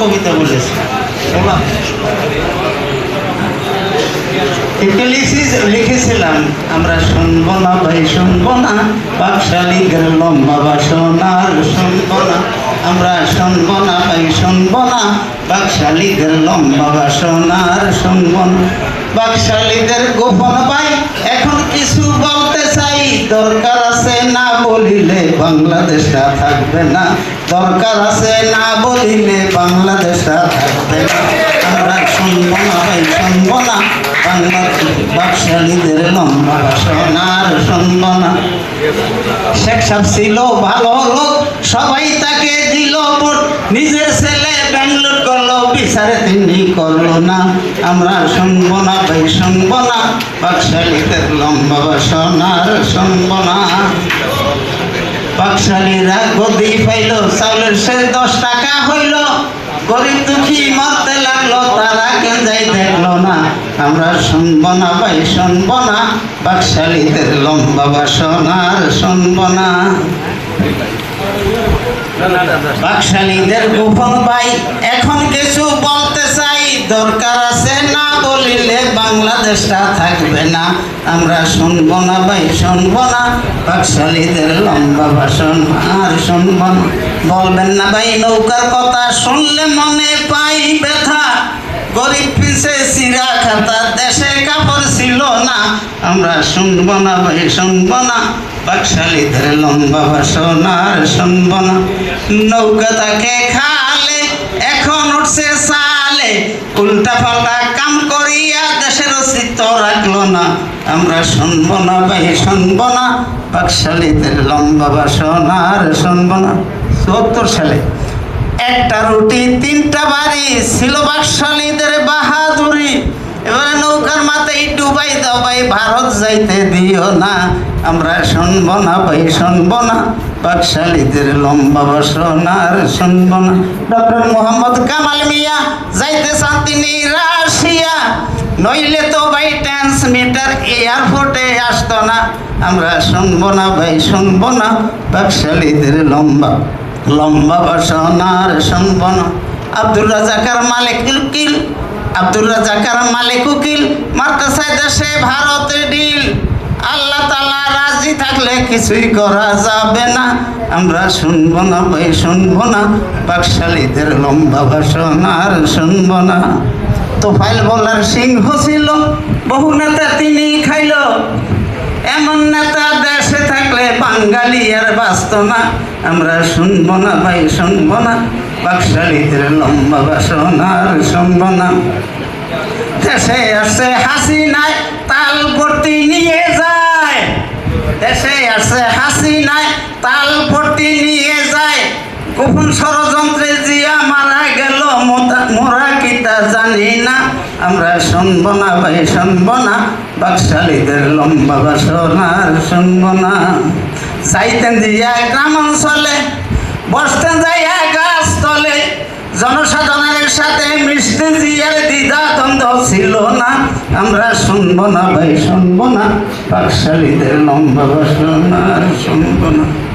কবিতা বলেছে। বাবা। লিখেছিলাম, আমরা শুনব না ভাই, শুনব না। বাকশালীদের লম্বা বাসনার শুনব না। আমরা শুনব না ভাই, শুনব না। বাকশালীদের গোপন ভাই, এখন কিছু বলতে চাই, দরকার না বলিলে বাংলাদেশটা থাকবে না। দরকার আছে না বলিলে বাংলাদেশটা থাকবে না। আমরা শুনব না, ভাই, শুনব না। বাংলার বাকশালীদের লম্বা বাসনার শুনব না। শেখ সাহেব ছিল ভালো লোক, সবাই তাকে দিল নিজের ছেলে ব্যাঙ্গলোর করল, বিচারে তিনি করল না। আমরা শুনব না, ভাই, শুনব না। বাকশালীদের লম্বা বাসনার শুনব না। বাকশালীরা গদি পাইল, চাউলের সে দশ টাকা হইল। গরিব দুঃখী মরতে লাগল, তারা কেন যাই দেখল না। আমরা শুনব না ভাই, শুনব না। বাকশালীদের লম্বা বাসনার শুনব না। বাকশালীদের গোপন ভাই, এখন কিছু বলতে চাই, দরকার আছে বাংলাদেশটা থাকবে না। আমরা শুনব না ভাই, শুনব না। বাকশালীদের লম্বা ভাষণ আর শুনব না। বলবেন না ভাই, নৌকার কথা শুনলে মনে পাই ব্যথা। গরিব পিছে চিরা খাতা, দেশে কাপড় ছিল না। আমরা শুনব না ভাই, শুনব না। বাকশালীদের লম্বা ভাষণ আর শুনব না। নৌকা তাকে খালে, এখন উঠছে সালে। উল্টা পাল্টা না আমরা শুনব না ভাই শুনব না। বাকশালীদের লম্বা ভাষণ আর শুনব না। চুয়াত্তর সালে একটা রুটি, তিনটা বাড়ি ছিল বাকশালীদের বাহাদুরি। এবার নৌকার মাথায় ডুবাই দাও ভাই, ভারত যাইতে দিও না। আমরা শুনব না ভাই শুনব না। বাকশালীদের লম্বা বাসনার শুনব না ডক্টর মোহাম্মদ কামাল মিয়া, যাইতে চান তিনি রাশিয়া। নইলে তো ভাই ট্রান্সমিটার এয়ারপোর্টে আসতো না। আমরা শুনব না ভাই, শুনব না। বাকশালীদের লম্বা লম্বা বাসনার শুনব না আব্দুর রাজাকার মালিক উকিল, আব্দুর রাজাকার মালিক উকিল মার্কাসায় দেশে ভারতে ডিল। রাজি থাকলে কিছুই করা যাবে না। আমরা শুনব না ভাই শুনব না। বাকশালীদের লম্বা ভাষণার শুনব না। তোফাইল বলার সিংহ ছিল, বহু নেতা তিনি খাইল। এমন নেতা দেশে থাকলে বাঙালি আর বাঁচত না। আমরা শুনব না, ভাই, শুনব না। বাকশালীদের লম্বা ভাষণ আর শুনব না। দেশে আসছে হাসি নাই তাল ভর্তি নিয়ে যায়। দেশে আসছে হাসি নাই তাল ভর্তি নিয়ে যায়। গোপন ষড়যন্ত্রে জিয়া মারা গেল মোরা কিতা জানি না। আমরা শুনব না ভাই, শুনব না। বাকশালীদের লম্বা বাসনার শুনব না। চাইতেন জিয়া গ্রাম অঞ্চলে বসতেন যাইয়া গাছ তলে জনসাধারণের সাথে মিশতে জিয়ার দ্বিধা ছিল না। আমরা শুনব না ভাই শুনব না। পাকশালীদের লম্বা বাসনার শুনব না।